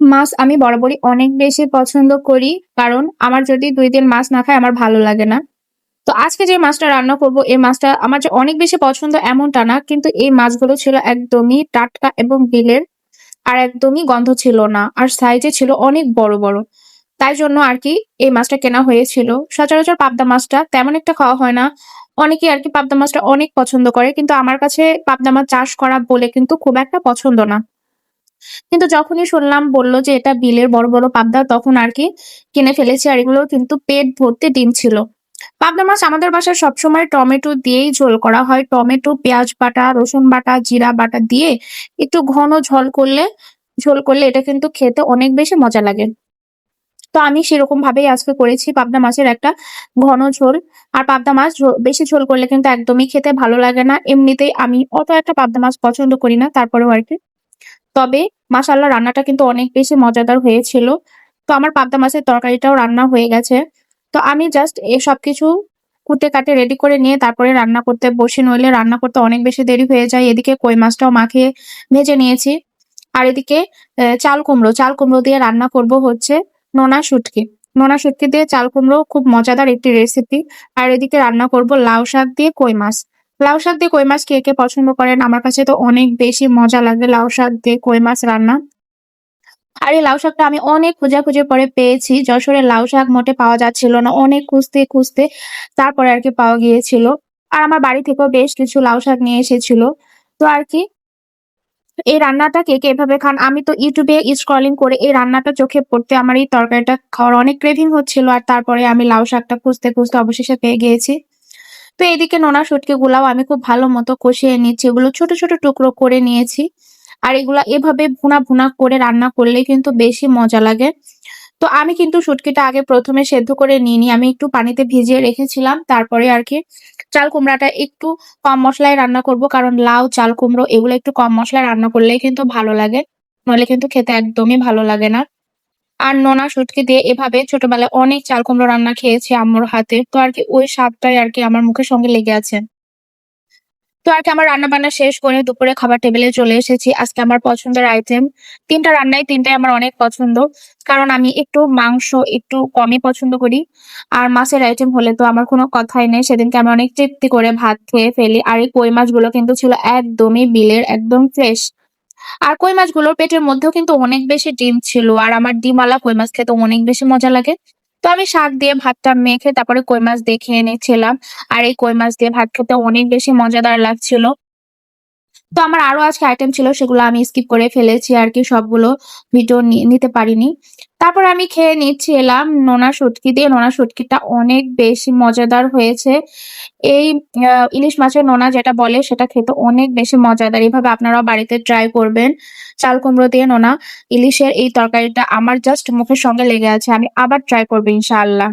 মাছ আমি বরাবরই অনেক বেশি পছন্দ করি। কারণ আমার যদি দুই দিন মাছ না খাই আমার ভালো লাগে না। তো আজকে যে মাছটা রান্না করব এই মাছটা আমার যে অনেক বেশি পছন্দ এমনটা না। কিন্তু এই মাছগুলো ছিল একদমই টাটকা এবং বিলের। আর একদমই গন্ধ ছিল না। আর সাইজে ছিল অনেক বড়, বড়। তাই জন্য আর কি এই মাছটা কেনা হয়েছিল। সচরাচর পাবদা মাছটা তেমন একটা খাওয়া হয় না। অনেকেই আরকি পাবদা মাছটা অনেক পছন্দ করে। কিন্তু আমার কাছে পাবদা মাছ চাষ করা বলে কিন্তু খুব একটা পছন্দ না। কিন্তু যখনই শুনলাম বলল যে এটা বিলের বড়, বড় পাবদা তখন আর কি কিনে ফেলেছি। আর এগুলো কিন্তু পেট ভর্তি ডিম ছিল। পাবদা মাছ আমাদের বাসায় সবসময় টমেটো দিয়েই ঝোল করা হয়। টমেটো, পেঁয়াজ বাটা, রসুন বাটা, জিরা বাটা দিয়ে একটু ঘন ঝোল করলে ঝোল করলে এটা কিন্তু খেতে অনেক বেশি মজা লাগে। তো আমি সেরকম ভাবেই আজকে করেছি পাবদা মাছের একটা ঘন ঝোল। আর পাবদা মাছ বেশি ঝোল করলে কিন্তু একদমই খেতে ভালো লাগে না। এমনিতেই আমি অত একটা পাবদা মাছ পছন্দ করি না তারপরেও আরকি। তবে মাশাআল্লাহ রান্নাটা কিন্তু অনেক বেশি মজাদার হয়েছিল। তো আমার পাবদা মাছের তরকারিটাও রান্না হয়ে গেছে। তো আমি জাস্ট এ সবকিছু কুটে কাটে রেডি করে নিয়ে তারপরে রান্না করতে বসি নইলে রান্না করতে অনেক বেশি দেরি হয়ে যায়। এদিকে কই মাছটাও মাখিয়ে ভেজে নিয়েছি। আর এদিকে চাল কুমড়ো, চাল কুমড়ো দিয়ে রান্না করব হচ্ছে নোনা শুটকি। নোনা শুটকি দিয়ে চাল কুমড়ো খুব মজাদার একটি রেসিপি। আর এদিকে রান্না করব লাউ শাক দিয়ে কই মাছ। লাউ শাক দিয়ে কই মাছ কে, কে পছন্দ করেন? আমার কাছে তো অনেক বেশি মজা লাগে লাউ শাক দিয়ে কই মাছ রান্না। আর এই লাউ শাকটা আমি অনেক খোঁজাখুঁজির পরে পেয়েছি। যশোরে লাউ শাক মোটে পাওয়া যাচ্ছিল না। অনেক খুঁজতে, খুঁজতে তারপরে আর কি পাওয়া গিয়েছিল। আর আমার বাড়ি থেকেও বেশ কিছু লাউ শাক নিয়ে এসেছিল। তো আর কি এই রান্নাটা কে, কে এভাবে খান? আমি তো ইউটিউবে স্ক্রলিং করে এই রান্নাটা চোখে পড়তে আমার এই তরকারিটা খাওয়ার অনেক ক্রেভিং হচ্ছিল। আর তারপরে আমি লাউ শাকটা খুঁজতে, খুঁজতে অবশেষে পেয়ে গিয়েছি। তো এদিকে নোনা শুটকিগুলাও আমি খুব ভালো মতো কষিয়ে নিচ্ছি। এগুলো ছোট, ছোট টুকরো করে নিয়েছি। আর এগুলা এভাবে ভুনা, ভুনা করে রান্না করলে কিন্তু বেশি মজা লাগে। তো আমি কিন্তু শুটকিটা আগে প্রথমে সেদ্ধ করে নিইনি। আমি একটু পানিতে ভিজিয়ে রেখেছিলাম। তারপরে আর কি চাল কুমড়াটা একটু কম মশলায় রান্না করব। কারণ লাউ, চাল কুমড়ো এগুলো একটু কম মশলায় রান্না করলেই কিন্তু ভালো লাগে। নইলে কিন্তু খেতে একদমই ভালো লাগে না। আর নোনা শুটকি দিয়ে এভাবে ছোটবেলায় অনেক চাল কুমড়ো রান্না খেয়েছি আম্মুর হাতে। তো আর কি ওই স্বাদটাই আর কি আমার মুখের সঙ্গে লেগে আছে। তো আর কি আমার রান্না-বান্না শেষ করে দুপুরে খাবার টেবিলে চলে এসেছি। আজকে আমার পছন্দের আইটেম তিনটা রান্নাই তিনটাই আমার অনেক পছন্দ। কারণ আমি একটু মাংস একটু কমই পছন্দ করি। আর মাছের আইটেম হলে তো আমার কোনো কথাই নেই। সেদিনকে আমি অনেক তৃপ্তি করে ভাত খেয়ে ফেলি। আর এই কই মাছগুলো কিন্তু ছিল একদমই বিলের, একদম ফ্রেশ। আর কই মাছগুলোর পেটের মধ্যেও কিন্তু অনেক বেশি ডিম ছিল। আর আমার ডিমালা কই মাছ খেতে অনেক বেশি মজা লাগে। তো আমি শাক দিয়ে ভাতটা মেখে তারপরে কই মাছ দেখে এনেছিলাম। আর এই কই মাছ দিয়ে ভাত খেতে অনেক বেশি মজাদার লাগছিল। তো আমার আরও আজকে আইটেম ছিল, সেগুলো আমি স্কিপ করে ফেলেছি আর কি, সবগুলো ভিডিও নিতে পারিনি। তারপর আমি খেয়ে নিচ্ছিলাম নোনা শুটকি দিয়ে। নোনা শুটকিটা অনেক বেশি মজাদার হয়েছে। এই ইলিশ মাছের নোনা যেটা বলে, সেটা খেতে অনেক বেশি মজাদার। এভাবে আপনারাও বাড়িতে ট্রাই করবেন। চাল কুমড়ো দিয়ে নোনা, ইলিশের এই তরকারিটা আমার জাস্ট মুখের সঙ্গে লেগে আছে। আমি আবার ট্রাই করব, ইনশাআল্লাহ।